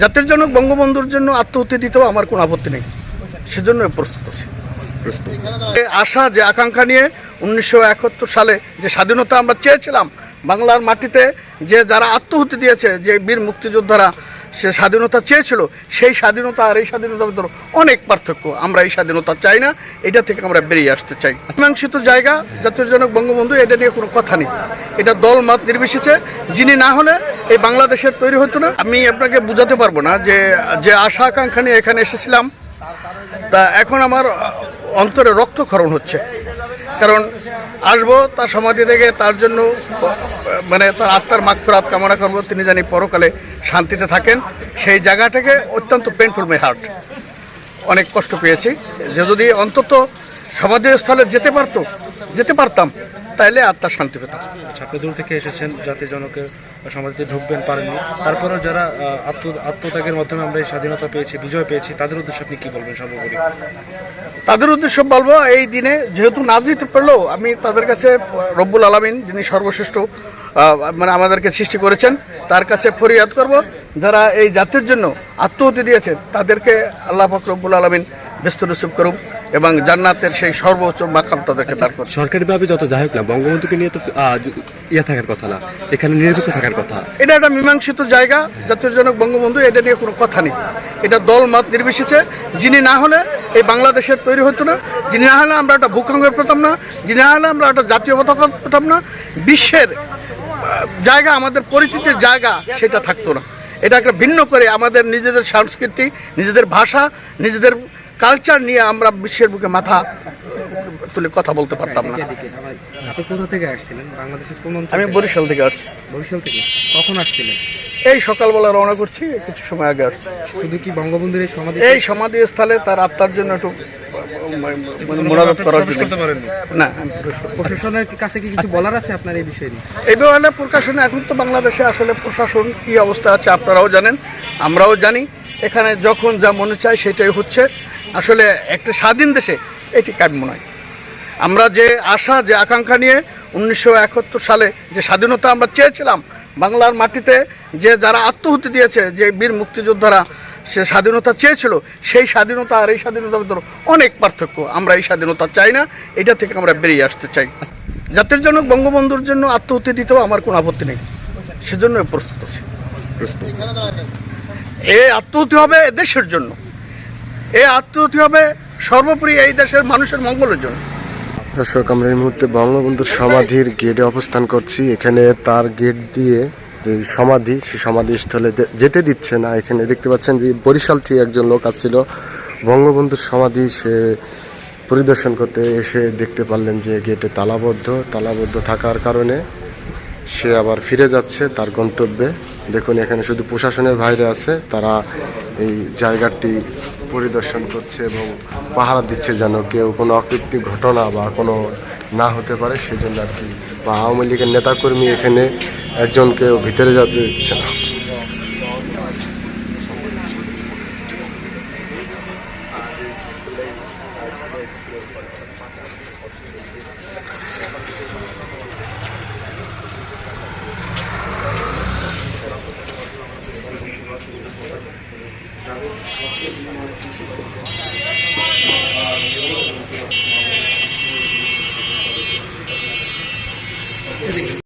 জাতির জনক বঙ্গবন্ধুর জন্য আত্মহত্যা দিতেও আমার কোনো আপত্তি নেই। সেজন্য প্রস্তুত আছি। প্রস্তুত। আশা যে আকাঙ্ক্ষা নিয়ে উনিশশো একাত্তর সালে যে স্বাধীনতা আমরা চেয়েছিলাম বাংলার মাটিতে যে যারা আত্মহত্যা দিয়েছে যে বীর মুক্তিযোদ্ধারা সে স্বাধীনতা চেয়েছিল, সেই স্বাধীনতা আর এই স্বাধীনতার ভিতরে অনেক পার্থক্য। আমরা এই স্বাধীনতা চাই না, এটা থেকে আমরা বেরিয়ে আসতে চাই। মীমাংসিত জায়গা জাতীয় জনক বঙ্গবন্ধু, এটা নিয়ে কোনো কথা নেই। এটা দল মত নির্বিশেষে, যিনি না হলে এই বাংলাদেশের তৈরি হতো না। আমি আপনাকে বুঝাতে পারব না যে যে আশা আকাঙ্ক্ষা নিয়ে এখানে এসেছিলাম, তা এখন আমার অন্তরে রক্তক্ষরণ হচ্ছে। কারণ আসব তার সমাধি থেকে, তার জন্য মানে তার আত্মার মাগফিরাত কামনা করব। তিনি জানি পরকালে শান্তিতে থাকেন। সেই জায়গাটাকে অত্যন্ত পেনফুল মাই হার্ট অনেক কষ্ট পেয়েছি। যে যদি অন্তত সমাধিস্থলে যেতে পারতো যেতে পারতাম তাইলে আত্মার শান্তি পেতাম। আচ্ছা আপনি দূর থেকে এসেছেন জাতির জনকের সমাধিতে ঢুকবেন পারেননি। তারপরেও যারা আত্ম আত্মত্যাগের মাধ্যমে আমরা এই স্বাধীনতা পেয়েছি বিজয় পেয়েছি তাদের উদ্দেশ্যে আপনি কি বলবেন সর্বোপরি? তাদের উদ্দেশ্য বলব এই দিনে যেহেতু না যেতে পারলেও আমি তাদের কাছে রব্বুল আলমিন যিনি সর্বশ্রেষ্ঠ মানে আমাদেরকে সৃষ্টি করেছেন তার কাছে ফরিয়াদ করব। যারা এই জাতির জন্য আত্মহত্যা দিয়েছে তাদেরকে আল্লাহ পাক রব্বুল আলমিন ব্যস্ত রসুপ করুক এবং জান্নাতের সেই সর্বোচ্চ মাকাম তাদেরকে দান করুক সরকারিভাবে যত যাই হোক না বঙ্গবন্ধুকে নিয়ে তো ইয়ে থাকার কথা না এখানে নিরপেক্ষ থাকার কথা। এটা একটা মীমাংসিত জায়গা জাতীয় জনক বঙ্গবন্ধু এটা নিয়ে কোনো কথা নেই। এটা দল মত নির্বিশেষে যিনি না হলে এই বাংলাদেশের তৈরি হতো না যিনি না হলে আমরা একটা ভূখণ্ড পেতাম না যিনি না হলে আমরা একটা জাতীয় পতাকা পেতাম না বিশ্বের জায়গা আমাদের পরিচিতির জায়গা সেটা থাকতো না। এটা একটা ভিন্ন করে আমাদের নিজেদের সংস্কৃতি নিজেদের ভাষা নিজেদের কালচার নিয়ে আমরা বিশ্বের বুকে মাথা তুলে কথা বলতে পারতাম না। কোথা থেকে আসছিলেন? বাংলাদেশের কোন আমি বরিশাল থেকে আসছি। বরিশাল থেকে? কখন আসছিলেন? এই সকালবেলা রওনা করছি কিছু সময় আগে আসছি। শুধু কি বঙ্গবন্ধুর এই সমাধি? এই সমাধি স্থলে তার আত্মার জন্য একটু মানে মোনাজাত করার জন্য না প্রশাসনের কাছে কি কিছু বলার আছে আপনার এই বিষয়ে এই ব্যাপারে প্রকাশনে এখন তো বাংলাদেশে আসলে প্রশাসন কি অবস্থা আছে আপনারাও জানেন আমরাও জানি। এখানে যখন যা মনে চায় সেটাই হচ্ছে। আসলে একটা স্বাধীন দেশে এটি কাম্য নয়। আমরা যে আশা যে আকাঙ্ক্ষা নিয়ে উনিশশো একাত্তর সালে যে স্বাধীনতা আমরা চেয়েছিলাম বাংলার মাটিতে যে যারা আত্মহুতি দিয়েছে যে বীর মুক্তিযোদ্ধারা সে স্বাধীনতা চেয়েছিল, সেই স্বাধীনতা আর এই স্বাধীনতার ভিতরে অনেক পার্থক্য। আমরা এই স্বাধীনতা চাই না, এটা থেকে আমরা বেরিয়ে আসতে চাই। জাতির জনক, বঙ্গবন্ধুর জন্য আত্মহত্যা দিতেও আমার কোনো আপত্তি নেই। সেজন্য প্রস্তুত আছি। প্রস্তুত। এই আত্মহত্যা হবে দেশের জন্য। এই আত্মহত্যা হবে সর্বোপরি এই দেশের মানুষের মঙ্গলের জন্য। দর্শক, আমরা এই মুহূর্তে বঙ্গবন্ধুর সমাধির গেটে অবস্থান করছি। এখানে তার গেট দিয়ে যে সমাধি, সেই সমাধিস্থলে যেতে দিচ্ছে না। এখানে দেখতে পাচ্ছেন যে বরিশাল থেকে একজন লোক আসছিল। বঙ্গবন্ধুর সমাধি সে পরিদর্শন করতে এসে দেখতে পারলেন যে গেটে তালাবদ্ধ। তালাবদ্ধ থাকার কারণে সে আবার ফিরে যাচ্ছে তার গন্তব্যে। দেখুন, এখানে শুধু প্রশাসনের বাইরে আছে, তারা এই জায়গাটি পরিদর্শন করছে এবং পাহারা দিচ্ছে যেন কেউ কোনো অকৃত্রিম ঘটনা বা কোনো না হতে পারে। সেই জন্য আর কি। বা আওয়ামী লীগের নেতাকর্মী এখানে একজনকেও ভিতরে যেতে দিচ্ছে না।